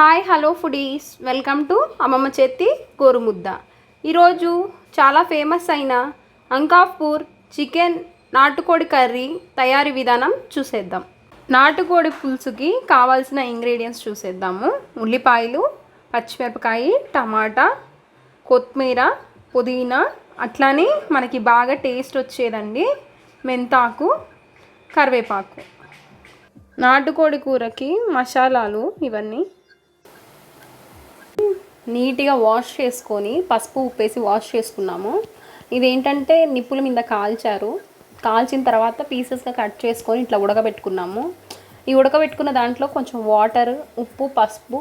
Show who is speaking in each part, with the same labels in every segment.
Speaker 1: Hi hello foodies. Welcome to అమ్మమ్మ చేతి గోరుముద్ద. ఈరోజు చాలా ఫేమస్ అయిన అంకాపూర్ చికెన్ నాటుకోడి కర్రీ తయారీ విధానం చూసేద్దాం. నాటుకోడి పులుసుకి కావాల్సిన ఇంగ్రీడియంట్స్ చూసేద్దాము. ఉల్లిపాయలు పచ్చిమిరపకాయ టమాటా కొత్తిమీర పుదీనా. అట్లానే మనకి బాగా టేస్ట్ వచ్చేదండి మెంతాకు కరివేపాకు. నాటుకోడి కూరకి మసాలాలు ఇవన్నీ నీట్గా వాష్ చేసుకొని పసుపు ఉప్పేసి వాష్ చేసుకున్నాము. ఇదేంటంటే నిప్పుల మీద కాల్చారు. కాల్చిన తర్వాత పీసెస్గా కట్ చేసుకొని ఇట్లా ఉడకబెట్టుకున్నాము. ఈ ఉడకబెట్టుకున్న దాంట్లో కొంచెం వాటర్ ఉప్పు పసుపు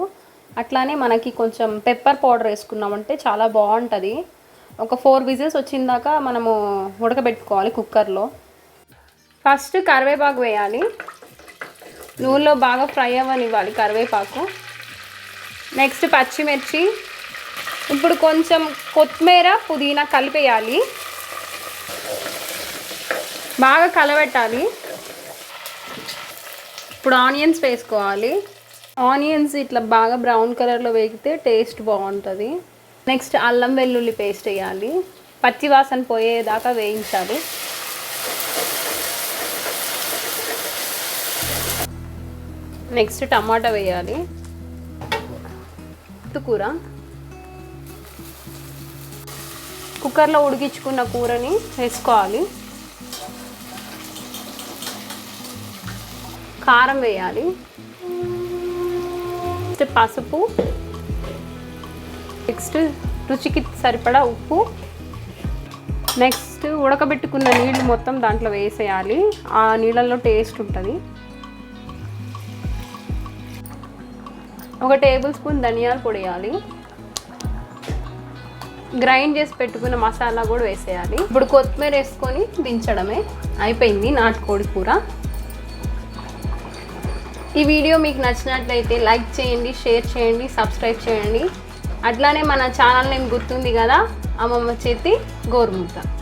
Speaker 1: అట్లానే మనకి కొంచెం పెప్పర్ పౌడర్ వేసుకున్నామంటే చాలా బాగుంటుంది. ఒక ఫోర్ విజిల్స్ వచ్చిందాక మనము ఉడకబెట్టుకోవాలి కుక్కర్లో. ఫస్ట్ కరివేపాకు వేయాలి. నూనెలో బాగా ఫ్రై అవ్వనివ్వాలి కరివేపాకు. నెక్స్ట్ పచ్చిమిర్చి. ఇప్పుడు కొంచెం కొత్తిమీర పుదీనా కలిపేయాలి. బాగా కలబెట్టాలి ఇప్పుడు ఆనియన్స్ వేసుకోవాలి. ఆనియన్స్ ఇట్లా బాగా బ్రౌన్ కలర్లో వేగితే టేస్ట్ బాగుంటుంది. నెక్స్ట్ అల్లం వెల్లుల్లి పేస్ట్ వేయాలి. పచ్చి వాసన పోయేదాకా వేయించాలి. నెక్స్ట్ టమాటా వేయాలి. కూర. కుక్కర్లో ఉడికించుకున్న కూరని వేసుకోవాలి. కారం వేయాలి. నెక్స్ట్ పసుపు. నెక్స్ట్ రుచికి సరిపడా ఉప్పు. నెక్స్ట్ ఉడకబెట్టుకున్న నీళ్ళు మొత్తం దాంట్లో వేసేయాలి. ఆ నీళ్ళల్లో టేస్ట్ ఉంటుంది. ఒక టేబుల్ స్పూన్ ధనియాల పొడి వేయాలి. గ్రైండ్ చేసి పెట్టుకున్న మసాలా కూడా వేసేయాలి. ఇప్పుడు కొత్తిమీర వేసుకొని దించడమే. అయిపోయింది నాటుకోడి కూర. ఈ వీడియో మీకు నచ్చినట్లయితే లైక్ చేయండి షేర్ చేయండి సబ్స్క్రైబ్ చేయండి. అట్లానే మన ఛానల్ నేమ్ గుర్తుంది కదా? అమ్మమ్మ చేతి గోరుముద్ద.